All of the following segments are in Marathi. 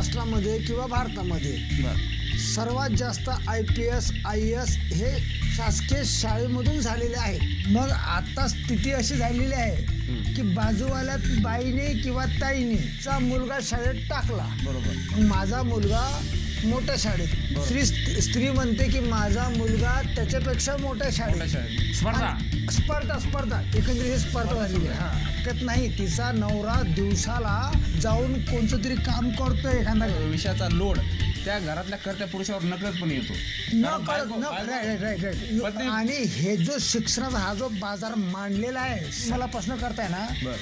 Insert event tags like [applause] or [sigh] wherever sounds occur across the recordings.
महाराष्ट्रामध्ये किंवा भारतामध्ये सर्वात जास्त I P S I S हे शासकीय शाळेमधून झालेले आहेत मग आता स्थिती अशी झालेली आहे की बाजूवाल्या बाईने किंवा ताईने चा मुलगा शाळेत टाकला. बरोबर. माझा मुलगा मोठ्या शाळेत. स्त्री स्त्री म्हणते की माझा मुलगा त्याच्यापेक्षा मोठ्या मोठ्या शाळेत. शाळेत स्पर्धा. आणि स्पर्धा स्पर्धा. एकंदरीत ही स्पर्धा झालेली आहे. हा. हरकत नाही. तिचा नवरा दिवसाला जाऊन कोणतं तरी काम करतोय एखादा. विषयाचा लोड. त्या घरातल्या करत्या पुरुषावर नकळतपणे येतो. न कारण कळत बायको- न बायको- राईट राईट राईट. पण ते- आणि हे जो शिक्षणाचा हा जो बाजार मांडलेला आहे मला प्रश्न करताय ना? बर.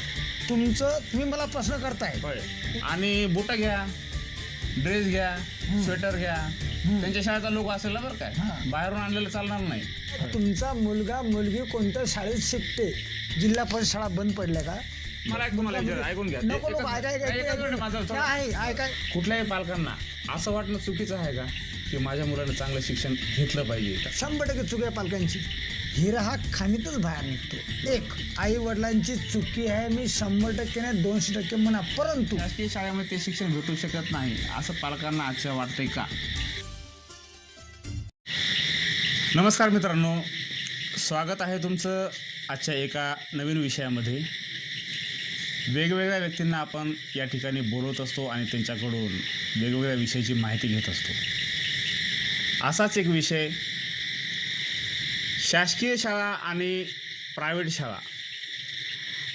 तुमचं तुम्ही मला प्रश्न करताय. होय. आणि बुट घ्या. ड्रेस घ्या स्वेटर घ्या. त्यांच्या शाळेचा लोक असेल ना बरं काय. हा. बाहेरून आणलेलं चालणार नाही. तुमचा मुलगा मुलगी कोणत्या शाळेत शिकते? जिल्हा परिषद शाळा बंद पडल्या का? मला एक तुम्हाला विचार ऐकून घ्या. नको नको एकच- ऐका ऐका, एकच ऐका. मिनिट माझं ऐका. थोडं- काय आहे ऐका. कुठल्याही पालकांना असं वाटणं चुकीचं आहे का? की माझ्या मुलानं चांगलं शिक्षण घेतलं पाहिजे शंभर टक्के चुकी आहे पालकांची. हिरा हा खाणीतच बाहेर निघतो. एक आई वडिलांची चुकी आहे मी शंभर टक्के नाही दोनशे टक्के म्हणा. परंतु शासकीय शाळेमध्ये ते शिक्षण भेटू शकत नाही असं पालकांना आजच्या वाटतंय का? नमस्कार मित्रांनो. स्वागत आहे तुमचं आजच्या एका नवीन विषयामध्ये. वेगवेगळ्या व्यक्तींना आपण या ठिकाणी बोलवत असतो आणि त्यांच्याकडून वेगवेगळ्या विषयाची माहिती घेत असतो. असाच एक विषय. शासकीय शाळा आणि प्रायव्हेट शाळा.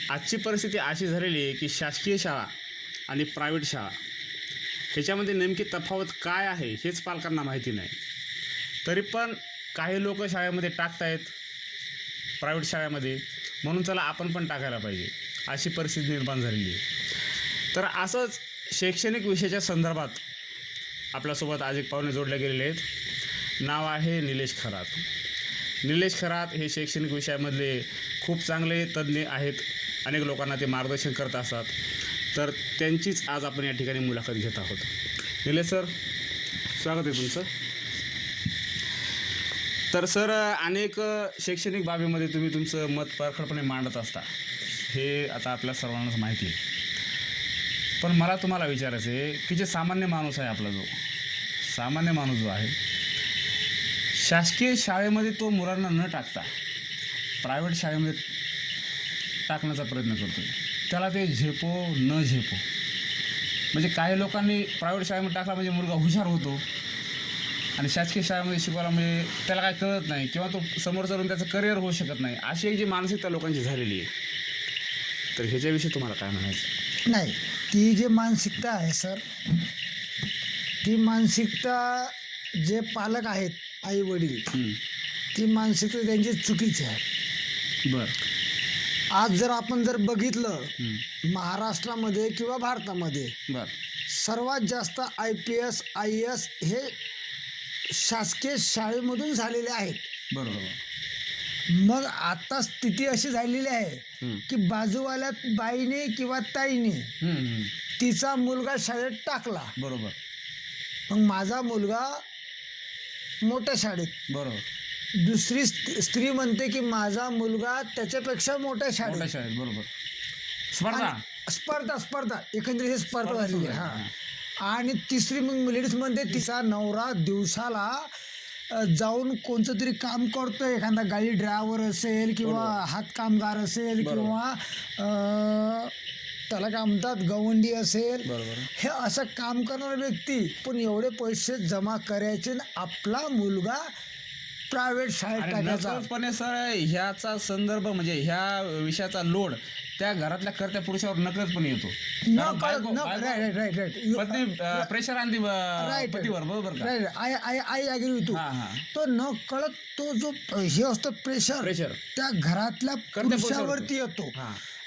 आजची परिस्थिती अशी झालेली आहे की शासकीय शाळा आणि प्रायव्हेट शाळा ह्याच्यामध्ये नेमकी तफावत काय आहे हेच पालकांना माहिती नाही. तरी पण काही लोक शाळेमध्ये टाकतायत प्रायव्हेट शाळेमध्ये. म्हणून चला आपण पण टाकायला पाहिजे. अशी परिस्थिती निर्माण झालेली आहे. तर असंच शैक्षणिक विषयाच्या संदर्भात आपल्यासोबत आज एक पाहुणे जोडले गेलेले आहेत. नाव आहे निलेश खरात. निलेश खरात हे शैक्षणिक विषयामधले खूप चांगले तज्ज्ञ आहेत. अनेक लोकांना ते मार्गदर्शन करत असतात. तर त्यांचीच आज आपण या ठिकाणी मुलाखत घेत आहोत. निलेश सर स्वागत आहे तुमचं. तर सर अनेक शैक्षणिक बाबीमध्ये तुम्ही तुमचं मत परखडपणे मांडत असता. हे आता आपल्या सर्वांनाच माहिती आहे. पण मला तुम्हाला विचारायचं आहे की जे सामान्य माणूस आहे आपला जो सामान्य माणूस जो आहे शासकीय शाळेमध्ये तो मुलांना न टाकता प्रायव्हेट शाळेमध्ये टाकण्याचा प्रयत्न करतो. त्याला ते झेपो न झेपो. म्हणजे काही लोकांनी प्रायव्हेट शाळेमध्ये टाकला म्हणजे मुलगा हुशार होतो. आणि शासकीय शाळेमध्ये शिकवायला म्हणजे त्याला काय कळत नाही किंवा तो समोर चालून त्याचं करिअर होऊ शकत नाही. अशी एक जी मानसिकता लोकांची झालेली आहे. तर ह्याच्याविषयी तुम्हाला काय म्हणायचं? नाही ती जी मानसिकता आहे सर ती मानसिकता जे पालक आहेत आई वडील. ती मानसिकता त्यांची चुकीची आहे बरं आज जर आपण जर बघितलं. महाराष्ट्रामध्ये किंवा भारतामध्ये बरं सर्वात जास्त I P S I S हे शासकीय शाळेमधून झालेले आहेत बरोबर मग आता स्थिती अशी झालेली आहे. की बाजूवाल्या बाईने किंवा ताईने. तिचा मुलगा शाळेत टाकला बरोबर मग माझा मुलगा मोठ्या शाळेत. बरोबर. दुसरी स्त- स्त्री म्हणते की माझा मुलगा त्याच्यापेक्षा मोठ्या मोठ्या शाळेत शाळेत बरोबर. स्पर्धा. आणि स्पर्धा स्पर्धा. एकंदरीत ही स्पर्धा स्पर्धा झालेली आहे हा. आणि तिसरी मग लेडीज म्हणते तिचा नवरा दिवसाला अ, जाऊन कोणतं तरी काम करतोय. एखादा गाडी ड्रायव्हर असेल किंवा हात कामगार असेल बरोबर. किंवा अ, त्याला काय म्हणतात गवंडी असेल. हे असं काम करणारा व्यक्ती पण एवढे पैसे जमा करायचे आपला मुलगा प्रायव्हेट शाळेत टाकायचा. सर ह्याचा संदर्भ म्हणजे ह्या विषयाचा लोड त्या घरातल्या करत्या पुरुषावर नकळतपणे येतो. न कारण कळत बायको- न बायको- राईट राईट राईट पत्नी प्रेशर आणते बरोबर right I I I agree तू तो न कळत तो जो हे असतो प्रेशर प्रेशर त्या घरातल्या पुरुषावरती. येतो.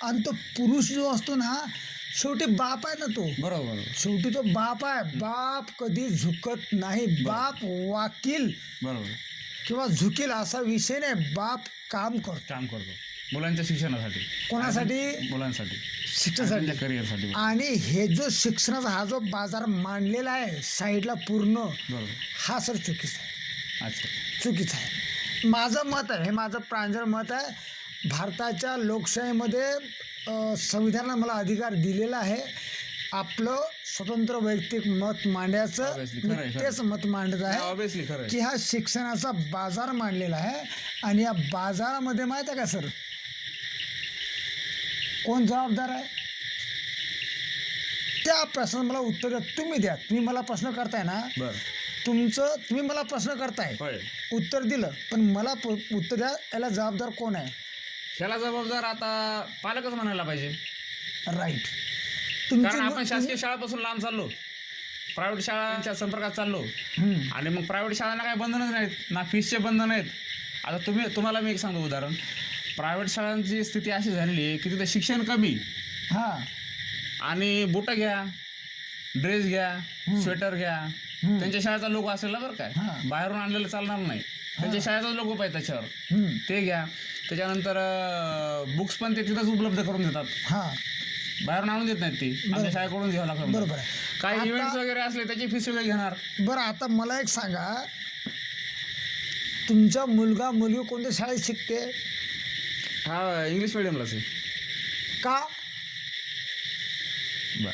आणि तो पुरुष जो असतो ना शेवटी बाप आहे ना तो. बरोबर. शेवटी तो बाप आहे. बाप कधी झुकत नाही. बाप वाकील बरोबर. किंवा झुकेल असा विषय नाही. बाप काम करतो. काम करतो. मुलांच्या शिक्षणासाठी. कोणासाठी? मुलांसाठी. शिक्षणासाठी. करिअरसाठी. आणि हे जो शिक्षणाचा हा जो बाजार मांडलेला आहे साईडला पूर्ण बरोबर. हा सर चुकीचा आहे. अच्छा. चुकीचं आहे. माझं मत आहे हे माझं प्रांजळ मत आहे भारताच्या लोकशाहीमध्ये संविधानानं मला अधिकार दिलेला आहे. आपलं स्वतंत्र वैयक्तिक मत मांडायचं तेच मत मांडत आहे की हा शिक्षणाचा बाजार मांडलेला आहे. आणि या बाजारामध्ये माहीत आहे का सर? कोण जबाबदार आहे? त्या प्रश्नाला मला उत्तर द्या. तुम्ही द्या. तुम्ही मला प्रश्न करताय ना? तुमचं तुम्ही मला प्रश्न करताय. उत्तर दिलं. पण मला उत्तर द्या. याला जबाबदार कोण आहे? ह्याला जबाबदार आता पालकच म्हणायला पाहिजे. राईट कारण आपण शासकीय शाळापासून लांब चाललो. प्रायव्हेट शाळांच्या संपर्कात चाललो. आणि मग प्रायव्हेट शाळांना काय बंधनच नाहीत ना फीसचे बंधन आहेत. आता तुम्ही तुम्हाला मी एक सांगतो उदाहरण. प्रायव्हेट शाळांची स्थिती अशी झालेली आहे की तिथं शिक्षण कमी. हा. आणि बुटं घ्या ड्रेस घ्या स्वेटर घ्या. त्यांच्या शाळेचा लोगो असेल ना बरं हा. काय बाहेरून आणलेलं चालणार नाही. त्यांच्या शाळेचा लोगो पाहिजे त्याच्यावर. ते घ्या. त्याच्यानंतर बुक्स पण ते तिथंच उपलब्ध करून देतात. हा. बाहेरून आणून देत नाहीत ती. आमच्या शाळेकडून घ्यावं लागतं बरोबर काही इव्हेंट्स वगैरे असले त्याची फीस वगैरे घेणार. बरं आता मला एक सांगा. तुमचा मुलगा मुलगी कोणत्या शाळेत शिकते? हा इंग्लिश मिडियमलाच आहे. का? बरं.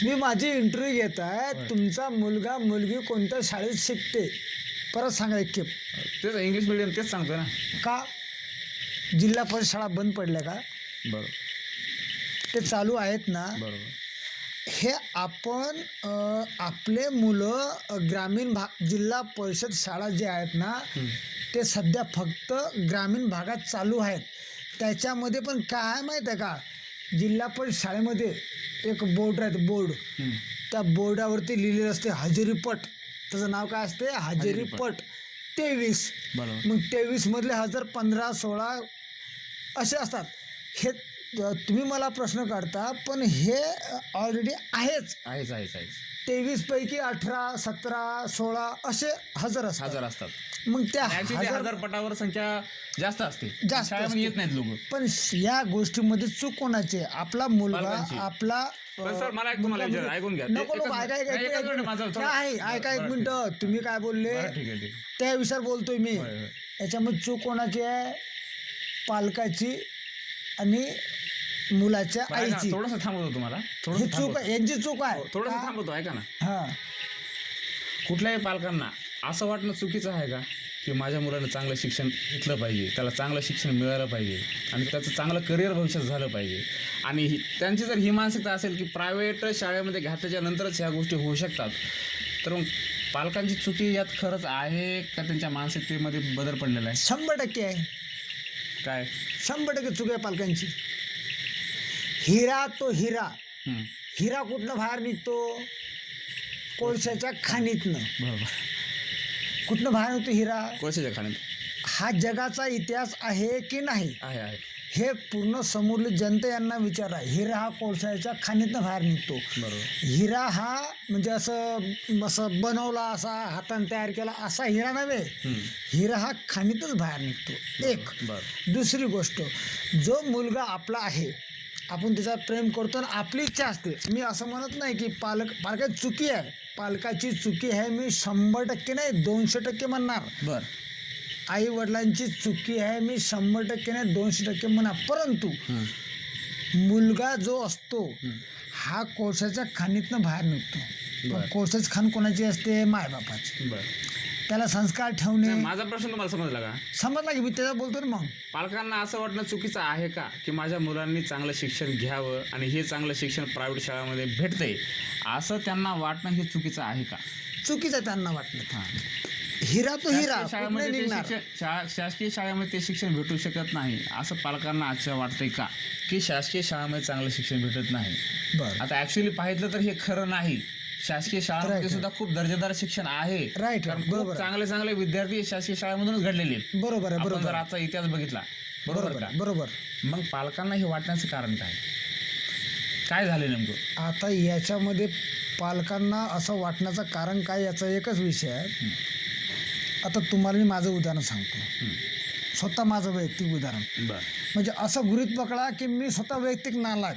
तुम्ही माझी इंटरव्ह्यू घेत आहे. तुमचा मुलगा मुलगी कोणत्या शाळेत शिकते? परत सांगा एक खेप तेच इंग्लिश मिडियम तेच सांगतोय ना. का जिल्हा परिषद शाळा बंद पडल्या का? बरोबर. ते चालू आहेत ना. बरोबर. हे आपण अ, आपले मुलं अ, ग्रामीण भाग जिल्हा परिषद शाळा जे आहेत ना ते सध्या फक्त ग्रामीण भागात चालू आहेत. त्याच्यामध्ये पण काय आहे माहीत आहे का? जिल्हा परिषद शाळेमध्ये एक बोर्ड राहते बोर्ड. हम्म. त्या बोर्डावरती लिहिलेलं असते हजेरीपट. त्याचं नाव काय असते? हजेरीपट तेवीस. बरोबर. मग तेवीसमधले हजार पंधरा सोळा असे असतात. हे तुम्ही मला प्रश्न काढता पण हे ऑलरेडी आहेच. आहेच आहेच आहेच. तेवीसपैकी अठरा सतरा सोळा असे हजार असतात. हजार असतात. मग त्या ऍक्च्युली हजार हजार पटावर संख्या जास्त असते. जास्त शाळेमध्ये. येत नाहीत लोक. पण या गोष्टीमध्ये चूक कोणाची आहे? आपला मुलगा पालकांची. आपला पण सर मला एक तुम्हाला मुलगा- विचार ऐकून घ्या. नको एकच नको ऐका नाही, ऐका मिनिट माझं ऐका. थोडं- आहे ऐका एक बरं, मिनिट. तुम्ही काय बोलले? बरं, ठीक आहे ठीक आहे. त्या विषयावर बोलतोय मी. होय, होय. याच्यामध्ये चूक कोणाची आहे? पालकाची आणि मुलाच्या आईची. थोडंसं थांबवतो तुम्हाला. हे थोडंसं चूक. आहे यांची चूक आहे. थोडंसं का? थांबवतो ऐका ना. हा. कुठल्याही पालकांना असं वाटणं चुकीचं आहे का? की माझ्या मुलानं चांगलं शिक्षण घेतलं पाहिजे त्याला चांगलं शिक्षण मिळालं पाहिजे आणि त्याचं चांगलं करिअर भविष्यात झालं पाहिजे. आणि ही त्यांची जर ही मानसिकता असेल की प्रायव्हेट शाळेमध्ये घातल्याच्या नंतरच ह्या गोष्टी होऊ शकतात तर मग पालकांची चुकी यात खरंच आहे का त्यांच्या मानसिकतेमध्ये बदल पडलेला आहे? शंभर टक्के आहे. काय? शंभर टक्के चूक आहे पालकांची. हिरा तो हिरा. हिरा कुठनं बाहेर निघतो? कोळशाच्या खाणीतनं. बरोबर. कुठनं बाहेर निघतो हिरा? कोळशाच्या खाण्यात हा जगाचा इतिहास आहे की नाही? हे पूर्ण समोरली जनता यांना विचारा. हिरा हा कोळशाच्या खाणीतनं बाहेर निघतो. बरोबर. हिरा हा म्हणजे असं असं बनवला असा हाताने तयार केला असा हिरा नव्हे. हिरा हा खाणीतच बाहेर निघतो. एक. दुसरी गोष्ट जो मुलगा आपला आहे आपण त्याचा प्रेम करतो आणि आपली इच्छा असते. मी असं म्हणत नाही की पालक पालकाची चुकी आहे. पालकाची चुकी आहे मी शंभर टक्के नाही दोनशे टक्के म्हणणार. बरं. आई वडिलांची चुकी आहे मी शंभर टक्के नाही दोनशे टक्के म्हणणार. परंतु मुलगा जो असतो हं. कोळशाच्या खाणीतनं बाहेर निघतो. बरं. कोळशाची खाण कोणाची असते? मायबापाची. बरं. त्याला संस्कार ठेवणे. माझा प्रश्न तुम्हाला समजला का? समजला की मी त्याचा बोलतो ना मग. पालकांना असं वाटणं चुकीचं आहे का? की माझ्या मुलांनी चांगलं शिक्षण घ्यावं आणि हे चांगलं शिक्षण प्रायव्हेट शाळामध्ये भेटतंय? असं त्यांना वाटणं हे चुकीचं आहे का? चुकीचं त्यांना वाटलं हां. हिरा तो हिरा शाळेमध्ये कुठनं ते निघणार? शिक्षण शा- शासकीय शाळेमध्ये ते शिक्षण भेटू शकत नाही असं पालकांना आजच्या वाटतंय का? की शासकीय शाळेमध्ये चांगलं शिक्षण भेटत नाही. बरं. आता ऍक्च्युली पाहिलं तर हे खरं नाही. शासकीय शाळांमध्ये Right. सुद्धा खूप दर्जेदार शिक्षण आहे. राईट कारण बरोबर. खूप. चांगले चांगले विद्यार्थी शासकीय शाळेमधूनच घडलेले आहेत. बरोबर आहे आपण बरोबर. जर. आजचा इतिहास बघितला बरोबर बरोबर का? आहे, बरोबर. मग पालकांना हे वाटण्याचं कारण काय? काय झाले नेमकं? आता याच्यामध्ये पालकांना असं वाटण्याचं कारण काय याचा एकच विषय आहे. आता तुम्हाला मी माझं उदाहरण सांगतो. स्वतः माझं वैयक्तिक उदाहरण. बर. म्हणजे असं गुरीत पकडा की मी स्वतः वैयक्तिक नालायक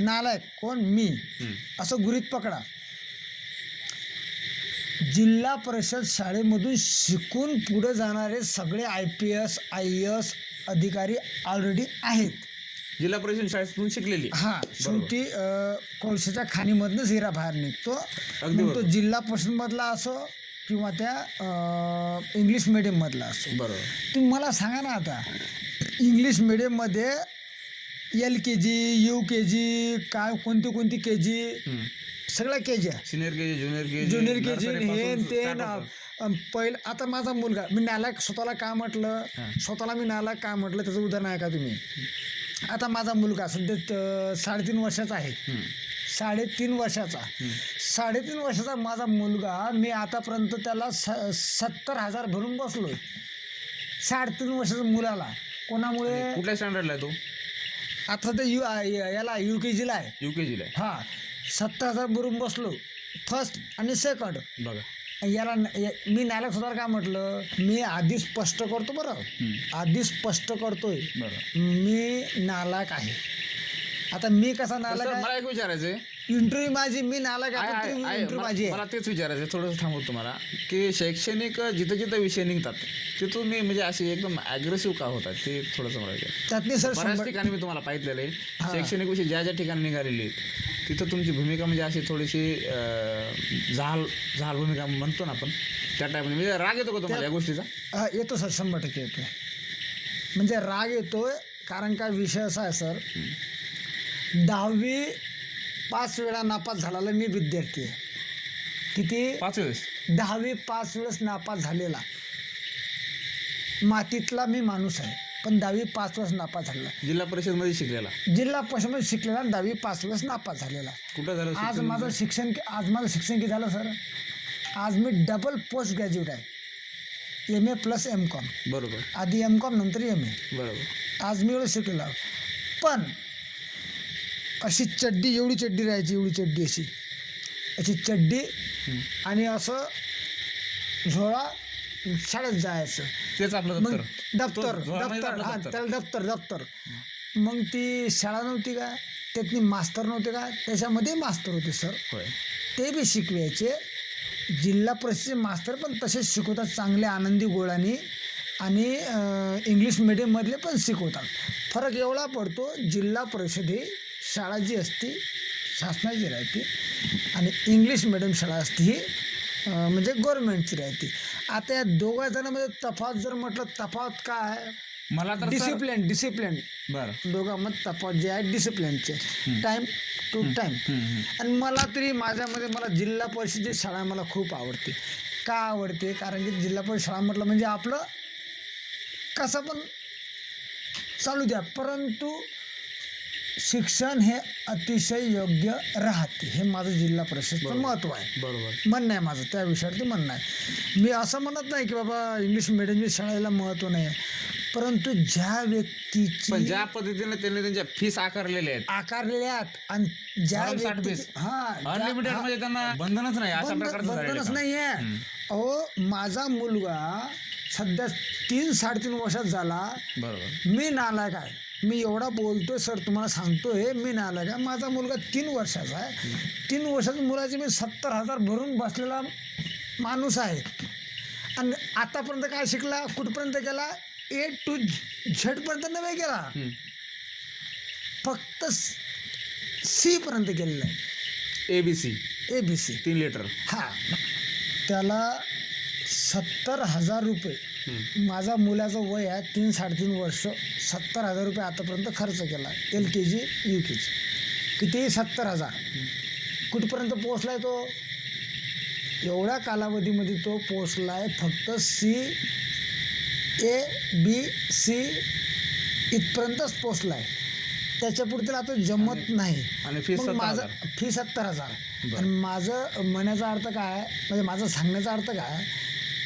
नालायक कोण? मी. असं गुरीत पकडा. जिल्हा परिषद शाळेमधून शिकून पुढे जाणारे सगळे I P S I S अधिकारी ऑलरेडी आहेत. जिल्हा परिषद शाळेतून शिकलेली. हा शेवटी अं, कोळशाच्या खाणीमधनंच हिरा बाहेर निघतो. अगदी मग तो बरोबर. जिल्हा परिषदमधला असो किंवा त्या अं, इंग्लिश मिडियममधला असो. बरोबर. तुम्ही मला सांगा ना आता इंग्लिश मिडियममध्ये L K G U K G काय कोणती कोणती के जी सगळ्या के जी आहे. Senior K G junior K G junior K G हे ते न पहिलं आता माझा मुलगा मी नालायक स्वतःला काय म्हटलं. स्वतःला मी नालायक काय म्हटलं? त्याचं उदाहरण आहे का तुम्ही? आता माझा मुलगा सध्या साडेतीन वर्षाचा आहे. साडेतीन वर्षाचा. साडेतीन वर्षाचा माझा मुलगा मी आतापर्यंत त्याला स सत्तर हजार भरून बसलो साडेतीन वर्षाच्या मुलाला. कोणामुळे? कुठल्या स्टँडर्डला आहे तो? आता ते यू याला यू के जीला आहे. यू के जीला हां. सत्तर हजार बसलो. फर्स्ट आणि सेकंड बघा. याला मी नायला स्वतःला काय म्हटलं. मी आधी स्पष्ट करतो बरं. आधी स्पष्ट करतोय. मी नालायक आहे. आता मी कसा नालायक मला एक विचारायचं इंटरव्ह्यू माझी मी नालायक आहे. इंटरव्ह्यू मला माझी मला तेच विचारायचं थोडंसं थांबवतो तुम्हाला. की शैक्षणिक जिथं जिथं विषय निघतात तिथून मी म्हणजे असे एकदम ॲग्रेसिव्ह का होतात? ते थोडंसं मला विचार. त्यातनी सर ठिकाणी मी तुम्हाला आहे. हा. शैक्षणिक विषय ज्या ज्या ठिकाणी निघालेले आहेत तिथं तुमची भूमिका म्हणजे अशी थोडीशी जहाल जहाल भूमिका म्हणतो ना आपण त्या टाईपमध्ये म्हणजे राग येतो का तुम्हाला या गोष्टीचा? हा, येतो सर शंभर टक्के येतो. म्हणजे राग येतोय कारण काय विषय असा आहे सर दहावी पाच वेळा नापास झालेला मी विद्यार्थी आहे. किती? पाच वेळेस? दहावी पाच वेळेस नापास झालेला. मातीतला मी माणूस आहे. पण दहावी पाच वेळेस नापास झालेला. जिल्हा परिषदमध्ये शिकलेला. जिल्हा परिषदमध्ये शिकलेला आणि दहावी पाच वेळेस नापास झालेला. कुठं झालं आज शिक्षण? माझं शिक्षण आज माझं शिक्षण किती झालं सर? आज मी डबल पोस्ट ग्रॅज्युएट आहे. M A plus M com बरोबर. आधी एम कॉम नंतर एम ए बरोबर. आज मी एवढं शिकलेलो आहे. पण अशी चड्डी एवढी चड्डी राहायची एवढी चड्डी अशी. अशी चड्डी. आणि असं झोळा शाळेत जायचं. तेच आपलं मग दप्तर. दप्तर हा. त्याला दप्तर दप्तर. मग ती शाळा नव्हती का? त्यातनी मास्तर नव्हते का? त्याच्यामध्ये मास्तर होते सर. ते बी शिकवायचे. जिल्हा परिषदेचे मास्तर पण तसेच शिकवतात चांगले आनंदी गोळाने आणि इंग्लिश मिडियममधले पण शिकवतात. फरक एवढा पडतो जिल्हा परिषद ही शाळा जी असते शासनाची राहते आणि इंग्लिश मिडियम शाळा असते ही म्हणजे गव्हर्नमेंटची राहते. आता या दोघा जणांमध्ये तफावत जर म्हटलं तफावत काय मला तर डिसिप्लिन डिसिप्लिन बरं. दोघांमध्ये तफावत जे आहे डिसिप्लिनचे टाईम टू हम्म. आणि मला तरी माझ्यामध्ये मला जिल्हा परिषदेची शाळा मला खूप आवडते. का आवडते? कारण की जिल्हा परिषद शाळा म्हटलं म्हणजे आपलं कसं पण चालू द्या. परंतु शिक्षण हे अतिशय योग्य राहते हे माझं जिल्हा परिषदचं. महत्त्व आहे. बरोबर. म्हणणं आहे माझं त्या विषयावरती म्हणणं आहे. मी असं म्हणत नाही की बाबा इंग्लिश मिडियमची शाळेला महत्त्व नाही परंतु ज्या व्यक्तीची ज्या पद्धतीने त्यांनी त्यांच्या फीस आकारलेल्या आहेत. आकारल्यात आणि ज्या व्यक्ती-. हा अनलिमिटेड म्हणजे त्यांना बंधनच नाही अशा बंध- प्रकारचं झालेलं बंधनच आहे नाही आहे. अहो माझा मुलगा सध्या तीन साडेतीन वर्षात झाला. बरोबर. मी नालायक आहे. मी एवढा बोलतोय सर तुम्हाला सांगतोय मी नालायक आहे. माझा मुलगा तीन वर्षाचा आहे. तीन वर्षाच्या मुलाचे मी सत्तर हजार भरून बसलेला माणूस आहे. आणि आतापर्यंत काय शिकला कुठपर्यंत गेला? ए टू झेडपर्यंत नव्हे गेला. फक्त सी पर्यंत गेलेला आहे. A B C A B C तीन लिटर हा. त्याला सत्तर हजार रुपये. माझा मुलाचं वय आहे तीन साडेतीन वर्ष. सत्तर हजार रुपये आतापर्यंत खर्च केला. L K G U K G. किती सत्तर हजार. कुठपर्यंत पोचलाय तो? एवढ्या कालावधीमध्ये तो पोचलाय फक्त सी ए बी सी इथपर्यंतच पोचलाय त्याच्या पुढे त्याला आता जमत नाही. सत्तर माझं हजार. फी सत्तर हजार. आणि माझं म्हणण्याचा अर्थ काय म्हणजे माझं सांगण्याचा अर्थ काय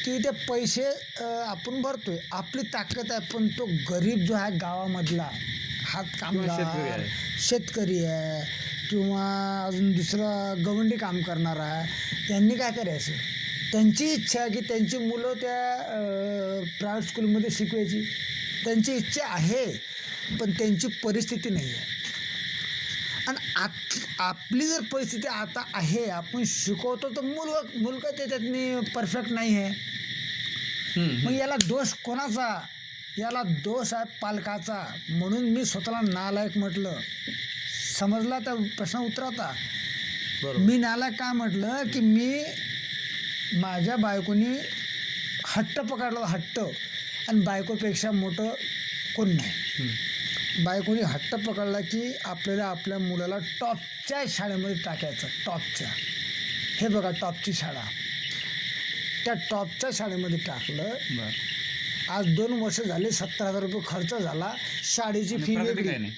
की ते पैसे आपण भरतोय. आपली ताकद आहे पण तो गरीब जो आहे गावामधला हात शेतकरी कामगार आहे. शेतकरी आहे किंवा अजून दुसरं गवंडी काम करणार आहे यांनी काय करायचं? त्यांची इच्छा आहे की त्यांची मुलं त्या प्रायव्हेट स्कूलमध्ये शिकवायची. त्यांची इच्छा आहे पण त्यांची परिस्थिती नाही आहे आणि आत आपली जर परिस्थिती आता आहे आपण शिकवतो तर मुलगा मुलगा त्याच्यातनी परफेक्ट नाही आहे. मग याला दोष कोणाचा? याला दोष आहे पालकाचा. म्हणून मी स्वतःला नालायक म्हटलं. समजला तर प्रश्न उतरवता? मी नालायक का म्हटलं की मी माझ्या बायकोनी हट्ट पकडला हट्ट. आणि बायकोपेक्षा मोठं कोण नाही. बायकोनी हट्ट पकडला की आपल्याला आपल्या मुलाला टॉपच्या शाळेमध्ये टाकायचं टॉपच्या. हे बघा टॉपची शाळा. त्या टॉपच्या शाळेमध्ये टाकलं. आज दोन वर्ष झाले सत्तर हजार रुपये खर्च झाला. शाळेची फी वेगळी.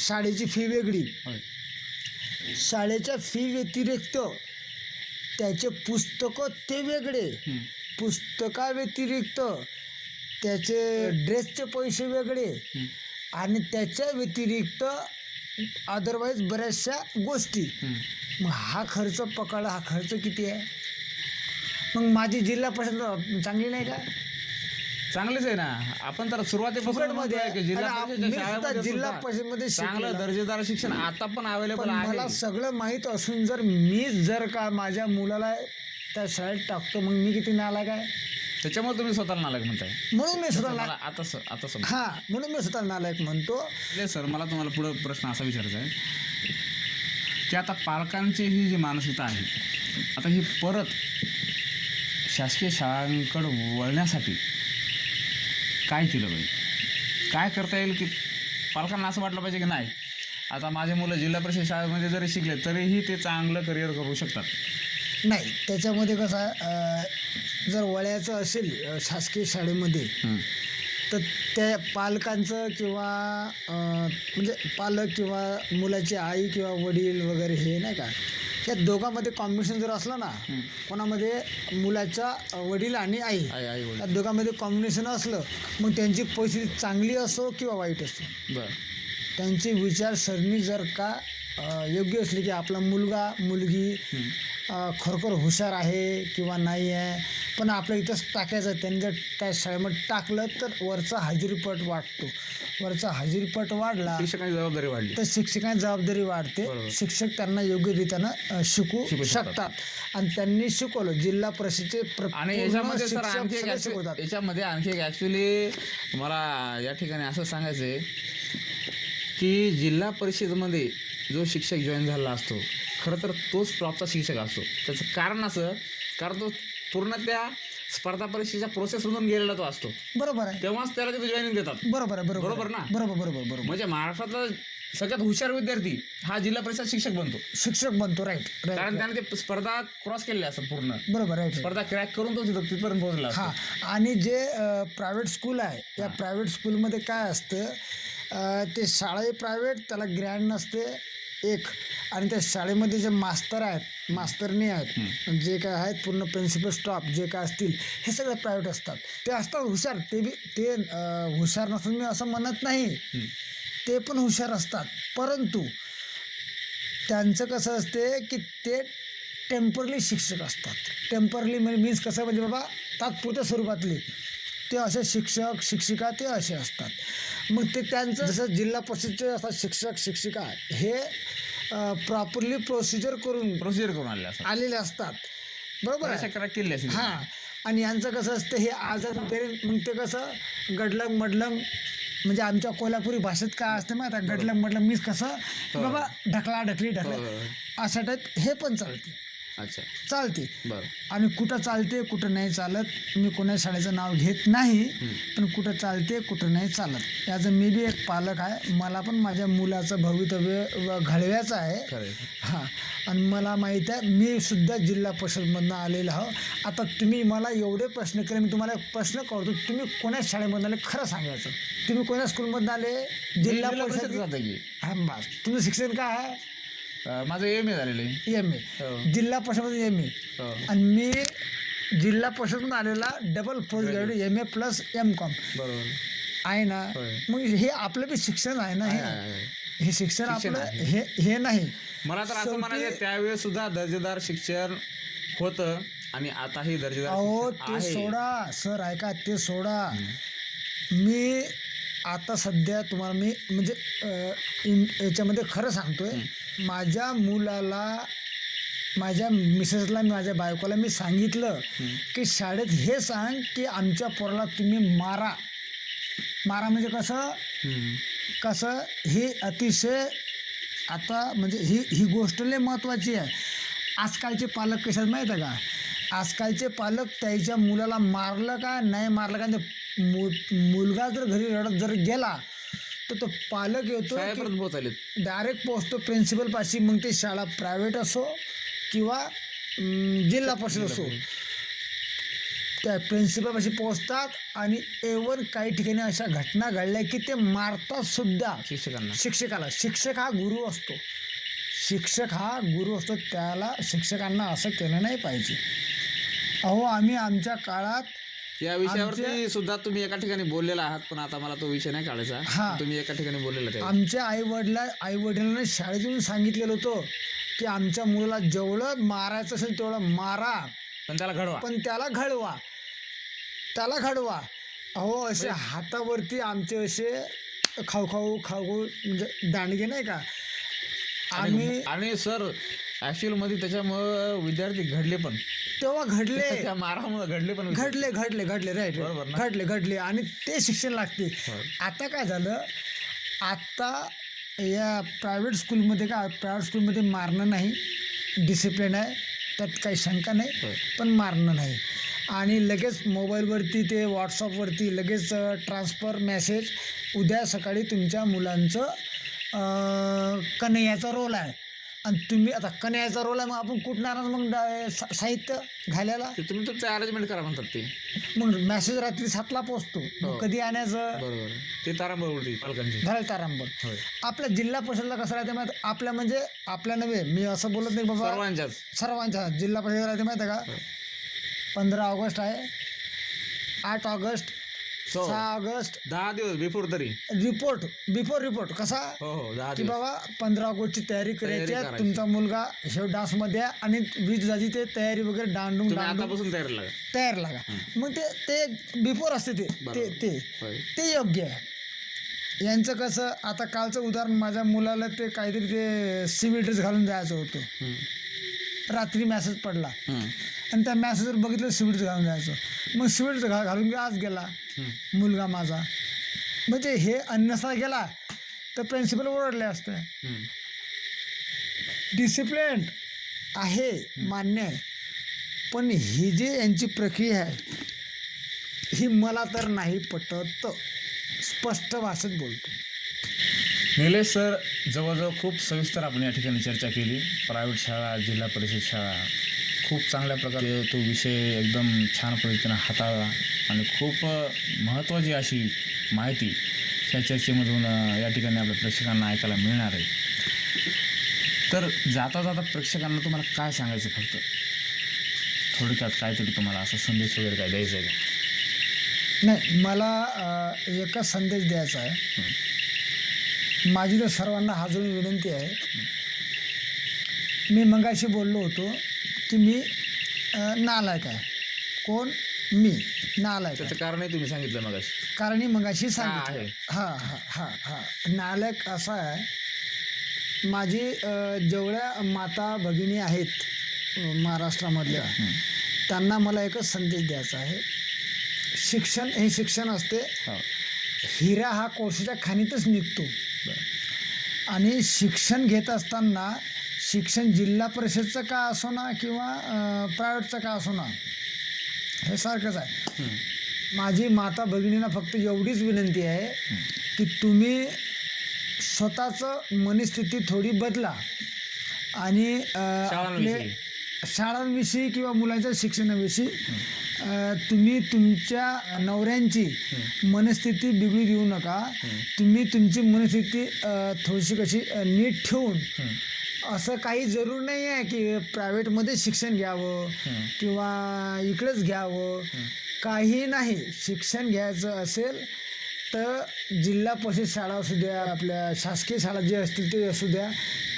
शाळेची फी वेगळी. शाळेच्या फी व्यतिरिक्त त्याचे पुस्तकं ते वेगळे. पुस्तकाव्यतिरिक्त त्याचे ड्रेसचे पैसे वेगळे. आणि त्याच्या व्यतिरिक्त अदरवाईज बऱ्याचशा गोष्टी. मग हा खर्च पकडा हा खर्च किती आहे? मग माझी जिल्हा परिषद चांगली नाही का? चांगलीच आहे ना. आपण तर सुरुवातीपासून जिल्हा परिषदमध्ये चांगलं. दर्जेदार शिक्षण आता पण अवेलेबल पण मला आहे सगळं माहीत असून जर मीच जर का माझ्या मुलाला त्या शाळेत टाकतो मग मी किती नालायक आहे? त्याच्यामुळे तुम्ही स्वतःला नालायक म्हणताय. म्हणून मी स्वतःला मला आता स- आता समज हा म्हणून मी स्वतःला नालायक म्हणतो. सर मला तुम्हाला पुढं प्रश्न असा विचारायचा आहे की आता पालकांची ही जी मानसिकता आहे आता ही परत शासकीय शाळांकडं वळण्यासाठी काय केलं पाहिजे? काय करता येईल की पालकांना असं वाटलं पाहिजे की नाही? आता माझे मुलं जिल्हा परिषद शाळेमध्ये जरी शिकले तरीही ते चांगलं करिअर करू शकतात. नाही त्याच्यामध्ये कसं जर वळ्याचं असेल शासकीय शाळेमध्ये तर त्या पालकांचं किंवा म्हणजे पालक किंवा मुलाची आई किंवा वडील वगैरे हे नाही का या दोघांमध्ये कॉम्बिनेशन जर असलं ना कोणामध्ये मुलाचा अं, वडील आणि आई आई आई या दोघांमध्ये कॉम्बिनेशन असलं मग त्यांची परिस्थिती चांगली असो किंवा वाईट असो. बरं. त्यांची विचारसरणी जर का योग्य असली की आपला मुलगा मुलगी खरोखर हुशार आहे किंवा नाही आहे पण आपल्या इथंच टाकायचं. त्यांनी जर त्या शाळेमध्ये टाकलं तर वरचा हजेरीपट वाढतो वरचा हजेरीपट वाढला शिक्षकांची जबाबदारी वाढली तर शिक्षकांची जबाबदारी वाढते. शिक्षक त्यांना योग्य रीतीनं शिकू शिकू शकतात. आणि त्यांनी शिकवलं जिल्हा परिषदेचे प्र- आणि याच्यामध्ये सर आणखी शिकवतात याच्यामध्ये आणखी एक ॲक्च्युली मला या ठिकाणी असं सांगायचं आहे की जिल्हा परिषदेमध्ये जो शिक्षक जॉईन झालेला असतो खरं तर तोच टॉपचा शिक्षक असतो. त्याचं कारण असं कारण तो पूर्ण त्या स्पर्धा परीक्षेच्या प्रोसेसमधून गेलेला तो असतो. बरोबर आहे. तेव्हाच त्याला तिथे जॉईनिंग देतात. बरोबर आहे बरोबर. ना? बरोबर बरोबर बरोबर. म्हणजे महाराष्ट्रातला सगळ्यात हुशार विद्यार्थी हा जिल्हा परिषद शिक्षक बनतो. शिक्षक बनतो राईट कारण त्याने ते स्पर्धा क्रॉस केलेल्या असतात पूर्ण. बरोबर राईट स्पर्धा क्रॅक करून तो तिथं तिथपर्यंत पोहोचला असतो. हा आणि जे प्रायव्हेट स्कूल आहे या प्रायव्हेट स्कूलमध्ये काय असतं अ, ते शाळा प्रायव्हेट त्याला ग्रँड नसते एक. आणि त्या शाळेमध्ये जे मास्तर आहेत मास्तरनी आहेत जे काय आहेत पूर्ण प्रिन्सिपल स्टॉफ जे काय असतील हे सगळे प्रायव्हेट असतात. ते असतात हुशार. ते बी ते हुशार नसून मी असं म्हणत नाही. ते पण हुशार असतात. परंतु त्यांचं कसं असते की ते टेम्परली शिक्षक असतात. टेम्परली म्हणजे मीन्स कसं म्हणजे बाबा तात्पुरत्या स्वरूपातले. ते असे शिक्षक शिक्षिका ते असे असतात. मग ते त्यांचं जसं जिल्हा परिषदचे असतात शिक्षक शिक्षिका हे प्रॉपरली प्रोसिजर करून प्रोसिजर करून आलेला असतात. आलेले असतात. बरोबर आहे? केली असेल हां. आणि यांचं कसं असतं हे आजाद पेरेंट मग ते कसं गडलंग मडलंग म्हणजे आमच्या कोल्हापुरी भाषेत काय असतं माहिती आहे गडलंग मडलंग मीच कसं बाबा ढकला ढकली हो, ढकला. हो. अशा टाईप हे पण चालते. अच्छा. चालते. बरं. आणि कुठं चालते कुठं नाही चालत मी कोणा शाळेचं नाव घेत नाही पण कुठं चालते कुठं नाही चालत. याचं मी बी एक पालक आहे. मला पण माझ्या मुलाचं भवितव्य व घडवायचं आहे. हां. आणि मला माहीत आहे मी सुद्धा जिल्हा परिषदमधनं आलेलो आहो. आता तुम्ही मला एवढे प्रश्न केले मी तुम्हाला एक प्रश्न करतो तुम्ही कोण्या शाळेमधून आले खरं सांगायचं? तुम्ही कोण्या स्कूलमधनं आले? जिल्हा परिषद हां बस. तुमचं शिक्षण काय आहे? अं, माझं एम ए झालेलं आहे. एम ए हो. जिल्हा परिषदमध्ये एम ए हो. आणि मी जिल्हा परिषदमधून आलेला double post graduate M A plus M com बरोबर. आहे ना? होय. मग हे आपलं बी शिक्षण आहे ना? हे आहे, आहे. हे शिक्षण आपलं. हे हे नाही. मला तर असं शेवटी- म्हणायचं त्यावेळेस सुद्धा दर्जेदार शिक्षण होतं आणि आताही दर्जेदार अहो शिक्षण ते आहे. सोडा. सर ऐका ते सोडा. मी आता सध्या तुम्हाला मी म्हणजे इन- याच्यामध्ये खरं सांगतोय माझ्या मुलाला माझ्या मिसेसला माझ्या बायकोला मी सांगितलं की शाळेत हे सांग की आमच्या पोराला तुम्ही मारा. मारा म्हणजे कसं. कसं? हे अतिशय आता म्हणजे ही ही गोष्ट लय महत्त्वाची आहे. आजकालचे पालक कशात माहीत आहे का? आजकालचे पालक त्याच्या मुलाला मारलं का? नाही मारलं का? ते मु मुलगा जर घरी रडत जर गेला तर तो पालक येतो शाळेपर्यंत डायरेक्ट पोचतो प्रिन्सिपलपाशी मग ते शाळा प्रायव्हेट असो किंवा जिल्हा परिषद असो. त्या प्रिन्सिपलपाशी पोचतात आणि एवन काही ठिकाणी अशा घटना घडल्या की ते मारतात सुद्धा शिक्षकांना. शिक्षकाला. शिक्षक हा गुरु असतो. शिक्षक हा गुरु असतो. त्याला शिक्षकांना असं केलं नाही पाहिजे. अहो आम्ही आमच्या काळात या विषयावरती सुद्धा तुम्ही एका ठिकाणी बोललेला आहात पण आता मला तो विषय नाही काढायचा. तुम्ही एका ठिकाणी बोललेला त्या आमच्या आई वडिला आई वडिलांना शाळेतून सांगितलेलं होतं की आमच्या मुलाला जेवढं मारायचं असेल तेवढं मारा. पण त्याला घडवा. पण त्याला घडवा. त्याला घडवा. अहो असे हातावरती आमचे असे खाऊ खाऊ खाऊ म्हणजे दांडगे नाही का? आम्ही आणि आणि सर ऍक्च्युअलमध्ये त्याच्यामुळं विद्यार्थी घडले पण. तेव्हा घडले. [laughs] त्या मारामुळे घडले पण घडले घडले घडले राईट बरोबर ना? घडले घडले. आणि ते शिक्षण लागते. हो. आता काय झालं? आता या प्रायव्हेट स्कूलमध्ये का प्रायव्हेट स्कूलमध्ये मारणं नाही. डिसिप्लिन आहे. त्यात काही शंका नाही होय. पण मारणं नाही. आणि लगेच मोबाईलवरती ते व्हॉट्सअपवरती लगेच ट्रान्सफर मेसेज उद्या सकाळी तुमच्या मुलांचं अं, कन्हैयाचा रोल आहे. आणि तुम्ही आता कन्हैयाचा रोल आहे मग आपण कुठं आणणार मग डा- सा- साहित्य घालायला? ते तुम्ही तुमचं अरेंजमेंट करा म्हणतात ते. मग मेसेज रात्री सातला मग हो. कधी आणायचं? बरोबर. ते तारांबळ उडते पालकांची. झालं तारांबळ. होय आपल्या जिल्हा परिषदला कसं राहते माहिती? आपल्या म्हणजे आपल्या नव्हे मी असं बोलत नाही बाबा. सर्वांच्याच. सर्वांच्या. जिल्हा परिषद राहते माहिती आहे का? हो. पंधरा ऑगस्ट आहे. आठ ऑगस्ट हो. सहा ऑगस्ट. दहा दिवस बिफोर तरी. रिपोर्ट बिफोर रिपोर्ट कसा? हो हो दहा की दिवस. बाबा पंधरा ऑगस्टची तयारी करायची आहे. करायची. तुमचा मुलगा हे डान्समध्ये आहे आणि वीज जाजी ते तयारी वगैरे दांडून तुम्ही दांडून आतापासून तयारी लागा तयार लागा मग ते ते बिफोर असते ते. ते बरोबर. ते. होय. ते योग्य आहे. यांचं कसं आता कालचं उदाहरण माझ्या मुलाला ते काहीतरी ते सिव्हिल ड्रेस घालून जायचं होतं. हम्म. रात्री मेसेज पडला. हम्म. आणि त्या मेसेजवर बघितलं सिव्हिल ड्रेस घालून जायचं. मग सिव्हिल ड्रेस घा घालून आज गेला. मुलगा माझा. म्हणजे हे अन्नसा गेला तर प्रिन्सिपल ओरडले असते. डिसिप्लिन आहे मान्य आहे. पण ही जी यांची प्रक्रिया आहे ही मला तर नाही पटत. स्पष्ट भाषेत बोलतो. निलेश सर जवळजवळ खूप सविस्तर आपण या ठिकाणी चर्चा केली. प्रायव्हेट शाळा जिल्हा परिषद शाळा खूप चांगल्या प्रकारे तो विषय एकदम छान पद्धतीनं हाताळला. आणि खूप महत्त्वाची अशी माहिती ह्या चर्चेमधून या ठिकाणी आपल्या प्रेक्षकांना ऐकायला मिळणार आहे. तर जाता जाता प्रेक्षकांना तुम्हाला काय सांगायचं फक्त? थोडक्यात काहीतरी तुम्हाला असा संदेश वगैरे काय द्यायचा आहे का? नाही मला एकच संदेश द्यायचा आहे. माझी तर सर्वांना हात जोडून विनंती आहे. मी मगाशी बोललो होतो की मी नालायक आहे. कोण? मी. नालायक त्याचं कारणही तुम्ही सांगितलं मग कारण मगाशी. सांगितलं. हां हां हां हां. नालायक असा आहे माझी जेवढ्या माता भगिनी आहेत महाराष्ट्रामधल्या त्यांना मला एकच संदेश द्यायचा आहे. शिक्षण हे शिक्षण असते. हिरा हा कोळशाच्या खाणीतच निघतो. आणि शिक्षण घेत असताना शिक्षण जिल्हा परिषदचं का असो ना किंवा प्रायव्हेटचं का असो ना हे सारखंच आहे. माझी माता भगिनींना फक्त एवढीच विनंती आहे की तुम्ही स्वतःचं मनस्थिती थोडी बदला आणि आपले शाळांविषयी. किंवा मुलांच्या शिक्षणाविषयी तुम्ही तुमच्या नवऱ्यांची मनस्थिती बिघडू देऊ नका. तुम्ही तुमची मनस्थिती थोडीशी कशी नीट ठेवून असं काही जरूर नाही आहे की प्रायव्हेटमध्ये शिक्षण घ्यावं किंवा इकडेच घ्यावं. काही नाही. शिक्षण घ्यायचं असेल तर जिल्हा परिषद शाळा असू द्या आपल्या शासकीय शाळा जे असतील ते असू द्या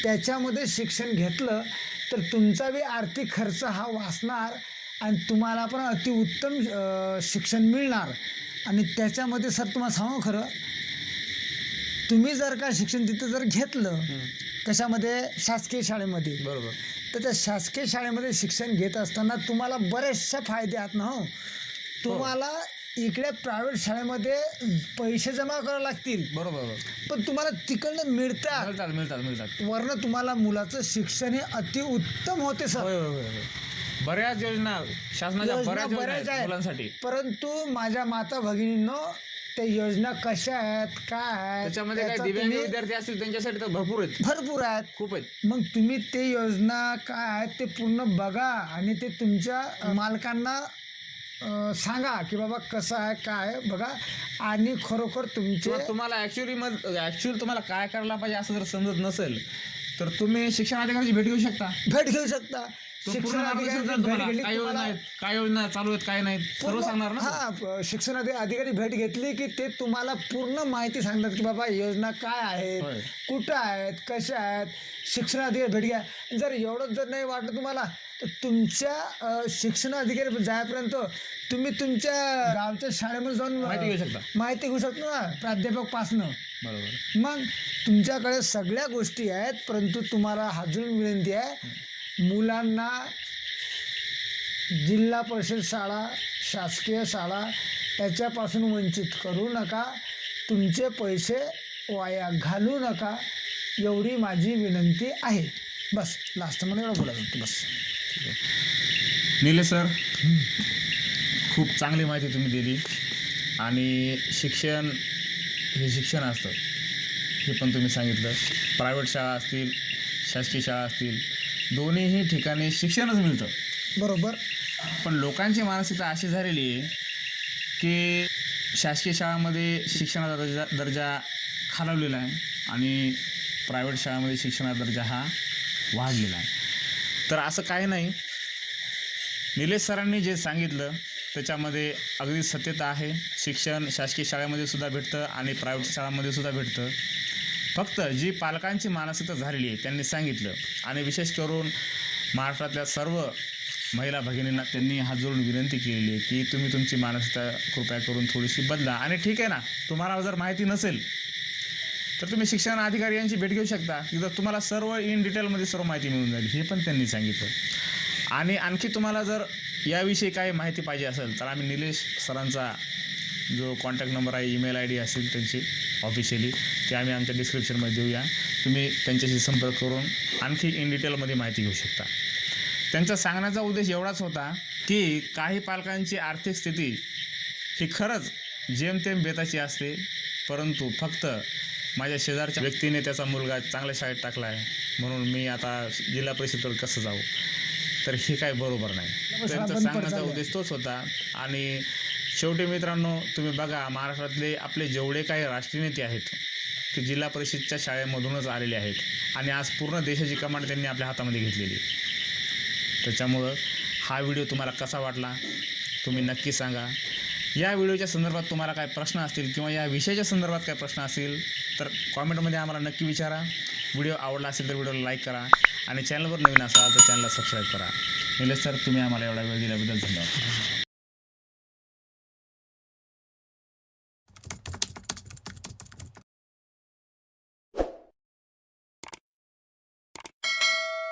त्याच्यामध्ये शिक्षण घेतलं तर तुमचा बी आर्थिक खर्च हा वाचणार आणि तुम्हाला पण अतिउत्तम शिक्षण मिळणार. आणि त्याच्यामध्ये सर तुम्हाला सांगू खरं तुम्ही जर का शिक्षण तिथं जर घेतलं कशामध्ये? शासकीय शाळेमध्ये. बरोबर. तर त्या शासकीय शाळेमध्ये शिक्षण घेत असताना तुम्हाला बरेचसे फायदे आहेत ना हो. तुम्हाला इकडे प्रायव्हेट शाळेमध्ये पैसे जमा करावे लागतील. बरोबर बरोबर. पण तुम्हाला तिकडनं मिळतात. मिळतात मिळतात मिळतात. वरनं तुम्हाला मुलाचं शिक्षण हे अतिउत्तम होते सर. होय होय होय होय. बऱ्याच योजना शासनाच्या योजना बऱ्याच योजना बऱ्याच आहेत. आहेत. मुलांसाठी. परंतु माझ्या माता भगिनींनो त्या योजना कशा आहेत काय आहेत त्याच्यामध्ये काय त्याचा दिव्यांग तुम्ही- विद्यार्थी असतील त्यांच्यासाठी तर भरपूर आहेत. भरपूर आहेत. खूप आहेत. मग तुम्ही ते योजना काय आहेत ते पूर्ण बघा आणि ते तुमच्या मालकांना अ, सांगा की बाबा कसं आहे काय आहे, बघा. आणि खरोखर तुमचे किंवा तुम्हाला ऍक्च्युअली मग ऍक्च्युअली तुम्हाला काय करायला पाहिजे असं जर समजत नसेल तर तुम्ही शिक्षण अधिकाऱ्याची भेट घेऊ शकता. भेट घेऊ शकता. शिक्षण अधिकारी भेट. घेतली काय योजना तुम्हाला- आहेत? काय योजना चालू आहेत काय नाहीत? सर्व पूर्ण- सांगणार ना हा प- शिक्षण अधि- अधिकारी भेट घेतली की ते तुम्हाला पूर्ण माहिती सांगतात की बाबा योजना काय होय. आहेत कुठं आहेत कशा आहेत? शिक्षण अधिकारी भेट घ्या. जर एवढंच जर नाही वाटलं तुम्हाला तर तुमच्या अ, शिक्षण अधिकारी जायपर्यंत तुम्ही तुमच्या गावच्या शाळेमध्ये जाऊन अ, माहिती घेऊ शकता. माहिती घेऊ शकतो ना प्राध्यापक पासनं. बरोबर. मग तुमच्याकडे सगळ्या गोष्टी आहेत परंतु तुम्हाला अजून विनंती आहे मुलांना जिल्हा परिषद शाळा शासकीय शाळा याच्यापासून वंचित करू नका. तुमचे पैसे वाया घालू नका. एवढी माझी विनंती आहे. बस लास्ट मला एवढं बोलायचं होतं बस. निलेश सर खूप चांगली माहिती तुम्ही दिली. आणि शिक्षण हे शिक्षण असतं हे पण तुम्ही सांगितलं. प्रायव्हेट शाळा असतील शासकीय शाळा असतील दोन्हीही ठिकाणी शिक्षणच मिळतं. बरोबर. पण लोकांची मानसिकता अशी झालेली आहे की शासकीय शाळामध्ये शिक्षणाचा दर्जा दर्जा खालावलेला आहे आणि प्रायव्हेट शाळामध्ये शिक्षणाचा दर्जा हा वाढलेला आहे. तर असं काही नाही. निलेश सरांनी जे सांगितलं त्याच्यामध्ये अगदी सत्यता आहे. शिक्षण शासकीय शाळेमध्ये सुद्धा भेटतं आणि प्रायव्हेट शाळांमध्ये सुद्धा भेटतं. फक्त जी पालकांची मानसिकता झालेली आहे त्यांनी सांगितलं. आणि विशेष करून महाराष्ट्रातल्या सर्व महिला भगिनींना त्यांनी हात जोडून विनंती केलेली आहे की तुम्ही तुमची मानसिकता कृपया करून थोडीशी बदला. आणि ठीक आहे ना तुम्हाला जर माहिती नसेल तर तुम्ही शिक्षण अधिकारी यांची भेट घेऊ शकता. तिथं तुम्हाला सर्व इन डिटेलमध्ये सर्व माहिती मिळून जाईल हे पण त्यांनी सांगितलं. आणि आणखी तुम्हाला जर याविषयी काही माहिती पाहिजे असेल तर आम्ही निलेश सरांचा जो कॉन्टॅक्ट नंबर आहे ईमेल आय डी असेल त्यांची ऑफिशियली ते आम्ही आमच्या डिस्क्रिप्शनमध्ये देऊया. तुम्ही त्यांच्याशी संपर्क करून आणखी इन डिटेलमध्ये माहिती घेऊ शकता. त्यांचा सांगण्याचा उद्देश एवढाच होता की काही पालकांची आर्थिक स्थिती ही खरंच जेमतेम बेताची असते परंतु फक्त माझ्या शेजारच्या व्यक्तीने त्याचा मुलगा चांगल्या शाळेत टाकला आहे म्हणून मी आता जिल्हा परिषदेकडे कसं जाऊ? तर हे काय बरोबर नाही. त्यांचा सांगण्याचा उद्देश तोच होता आणि शेवटी मित्रांनो तुम्ही बघा महाराष्ट्रातले आपले जेवढे काही राष्ट्रीय नेते आहेत ते जिल्हा परिषदच्या शाळेमधूनच आलेले आहेत आणि आज पूर्ण देशाची कमांड त्यांनी आपल्या हातामध्ये घेतलेली आहे. त्याच्यामुळं हा व्हिडिओ तुम्हाला कसा वाटला तुम्ही नक्की सांगा. या व्हिडिओच्या संदर्भात तुम्हाला काय प्रश्न असतील किंवा या विषयाच्या संदर्भात काय प्रश्न असतील तर कॉमेंटमध्ये आम्हाला नक्की विचारा. व्हिडिओ आवडला असेल तर व्हिडिओला लाईक करा आणि चॅनलवर नवीन असाल तर चॅनलला सबस्क्राईब करा. निलेश सर तुम्ही आम्हाला एवढा वेळ दिल्याबद्दल धन्यवाद.